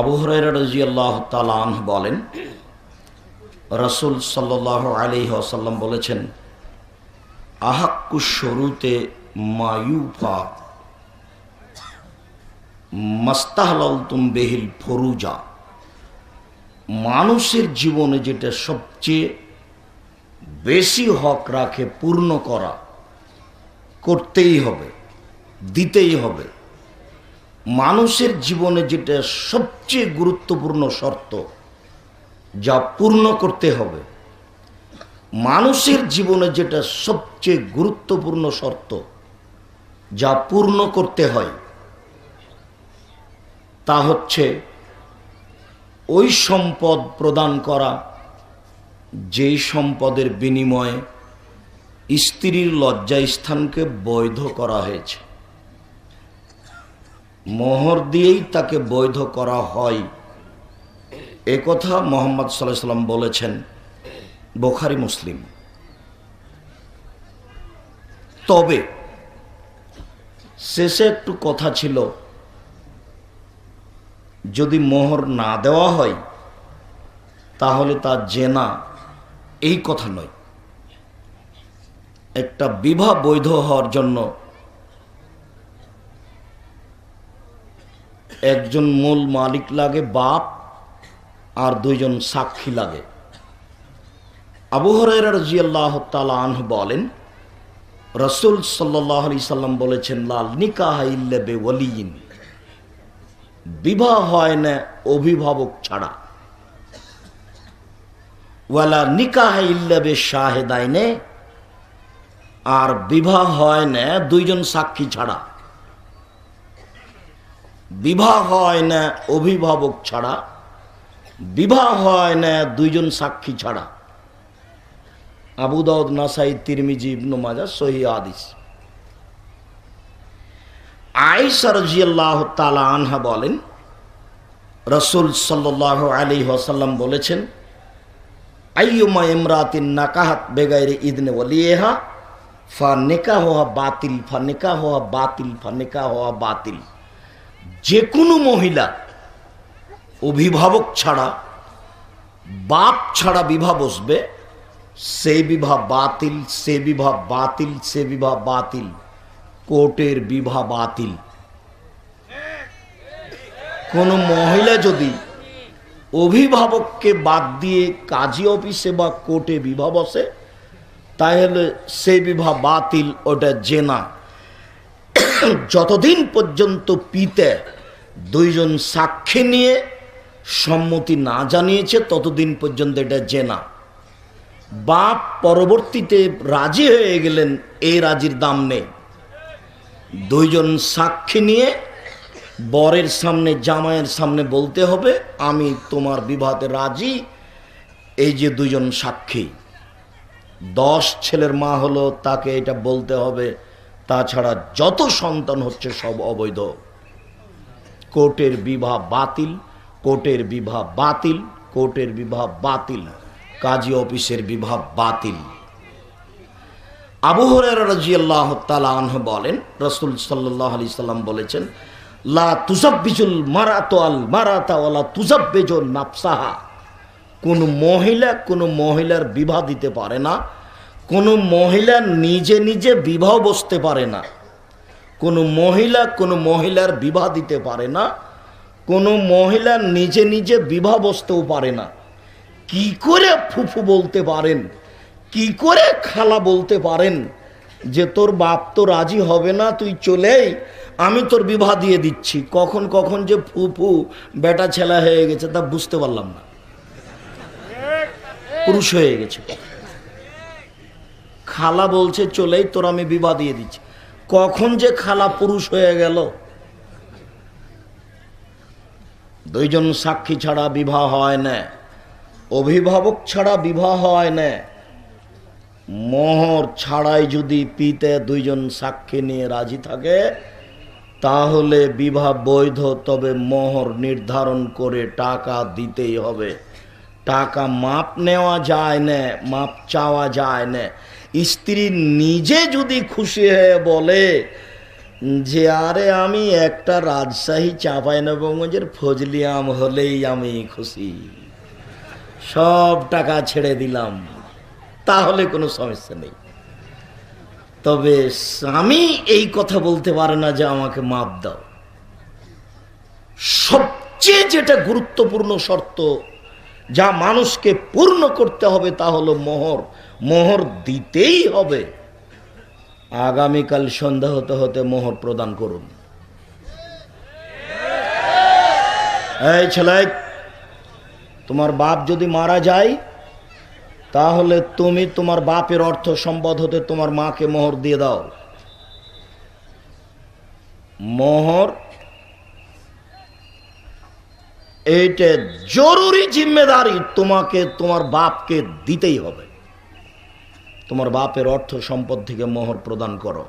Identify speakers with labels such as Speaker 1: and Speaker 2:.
Speaker 1: আবু হরাইরা রাজি আল্লাহ বলেন, রসুল সাল্লাহ আলি আসাল্লাম বলেছেন, আহাক্কু শুরুতে মায়ুফা তুম বেহিল ফরুজা। মানুষের জীবনে যেটা সবচেয়ে বেশি হক রাখে পূর্ণ করা, করতেই হবে, দিতেই হবে। মানুষের জীবনে যেটা সবচেয়ে গুরুত্বপূর্ণ শর্ত, যা পূর্ণ করতে হবে, মানুষের জীবনে যেটা সবচেয়ে গুরুত্বপূর্ণ শর্ত, যা পূর্ণ করতে হয়, তা হচ্ছে ওই সম্পদ প্রদান করা, যেই সম্পদের বিনিময়ে স্ত্রীর লজ্জাস্থানকে বৈধ করা হয়েছে। মোহর দিয়েই তাকে বৈধ করা হয়। এ কথা মোহাম্মদ সাল্লাহ সাল্লাম বলেছেন বোখারি মুসলিম। তবে শেষে একটু কথা ছিল, যদি মোহর না দেওয়া হয়, তাহলে তা জেনা এই কথা নয়। একটা বিবাহ বৈধ হওয়ার জন্য একজন মূল মালিক লাগে, বাপ, আর দুইজন সাক্ষী লাগে। আবু হরাইরাজিয়াল্লাহ তালাহ বলেন, রসুল সাল্লাহ আলি সাল্লাম বলেছেন লাল নিকাহ ইল্লাবে ওলিন বিবাহ হয় না অভিভাবক ছাড়া। ওয়ালা নিকাহ ইল্লাবে শাহেদাইনে আর বিবাহ হয় না দুইজন সাক্ষী ছাড়া। বিবাহ হয় না অভিভাবক ছাড়া, বিবাহ হয় না দুইজন সাক্ষী ছাড়া। আবু দাউদ নাসাই, তিরমিজি, ইবনু মাজা সহি আদিস আয়েশা রাজিয়াল্লাহ তালা আনহা বলেন, রসুল সাল্লাহ আলী ওয়াসাল্লাম বলেছেন, আইয়ুমা ইমরাতিন নাকাহাত বেগাইরে ইদনে ওলিয়েহা ফা নেকা হওয়া বাতিল, ফা নেকা হওয়া বাতিল, ফা নেকা হওয়া বাতিল। যে কোনো মহিলা, অভিভাবক ছাড়া, বাপ ছাড়া বিবাহ বসবে সেই বিবাহ বাতিল, সে বিবাহ বাতিল, সে বিবাহ বাতিল, কোর্টের বিবাহ বাতিল। কোন মহিলা যদি অভিভাবককে বাদ দিয়ে কাজী অফিসে বা কোর্টে বিবাহ বসে, তাহলে সে বিবাহ বাতিল, ওটা জেনা। যতদিন পর্যন্ত পিতে দুইজন সাক্ষী নিয়ে সম্মতি না জানিয়েছে, ততদিন পর্যন্ত এটা জেনা। বাপ পরবর্তীতে রাজি হয়ে গেলেন এই রাজির দাম নেই। দুইজন সাক্ষী নিয়ে বরের সামনে, জামাইয়ের সামনে বলতে হবে, আমি তোমার বিবাহতে রাজি, এই যে দুজন সাক্ষী। দশ ছেলের মা হলো, তাকে এটা বলতে হবে তাছাড়া যত সন্তান হচ্ছে সব অবৈধ। কোর্টের বিবাহ বাতিল, কোর্টের বিবাহ বাতিল, কোর্টের বিবাহ বাতিল, কাজী অফিসের বিবাহ বাতিল। আবহরের রাজিয়াল্লাহ তালাহ বলেন, রসুল সাল্লাহ আলি সাল্লাম বলেছেন, লা তুজাব্বিজুল মারাতো আল মারাতা ওলা তুজাব্বেজুল নাফসাহা। কোন মহিলা কোনো মহিলার বিবাহ দিতে পারে না কোনো মহিলা নিজে নিজে বিবাহ বসতে পারে না। কোনো মহিলা কোনো মহিলার বিবাহ দিতে পারে না। কোনো মহিলা নিজে নিজে বিবাহ বসতেও পারে না। কি করে ফুফু বলতে পারেন? কি করে খালা বলতে পারেন যে, তোর বাপ তো রাজি হবে না, তুই চলেই, আমি তোর বিবাহ দিয়ে দিচ্ছি। কখন কখন যে ফুফু বেটা ছেলা হয়ে গেছে, তা বুঝতে পারলাম না। পুরুষ হয়ে গেছে। খালা বলছে, চলেই তোর আমি বিবাহ দিয়ে দিচ্ছি। কখন যে খালা পুরুষ হয়ে গেল? দুইজন সাক্ষী ছাড়া বিবাহ হয় না। অভিভাবক ছাড়া বিবাহ হয় না। মোহর ছাড়াই যদি পিতে দুইজন সাক্ষী নিয়ে রাজি থাকে, তাহলে বিবাহ বৈধ, তবে মোহর নির্ধারণ করে টাকা দিতেই হবে। টাকা মাপ নেওয়া যায় না, মাপ চাওয়া যায় না। স্ত্রী নিজে যদি খুশি হয়ে বলে যে, আরে আমি একটা রাজশাহী চাঁপাইনবঙ্গের ফজলি আম হলেই আমি খুশি। সব টাকা ছেড়ে দিলাম, তাহলে কোনো সমস্যা নেই। তবে স্বামী এই কথা বলতে পারে না যে, আমাকে মাপ দাও। সবচেয়ে যেটা গুরুত্বপূর্ণ শর্ত, যা মানুষকে পূর্ণ করতে হবে তা হলো মোহর। মোহর দিতেই হবে। আগামীকাল সন্ধ্যা হতে হতে মোহর প্রদান করুন। এই ছেলে, তোমার বাপ যদি মারা যায়, তাহলে তুমি তোমার বাপের অর্থ সম্পদ হতে তোমার মাকে মোহর দিয়ে দাও। মোহর এইটা জরুরি জিম্মেদারি তোমাকে, তোমার বাপকে দিতেই হবে। তোমার বাপের অর্থ সম্পদ থেকে মোহর প্রদান করো।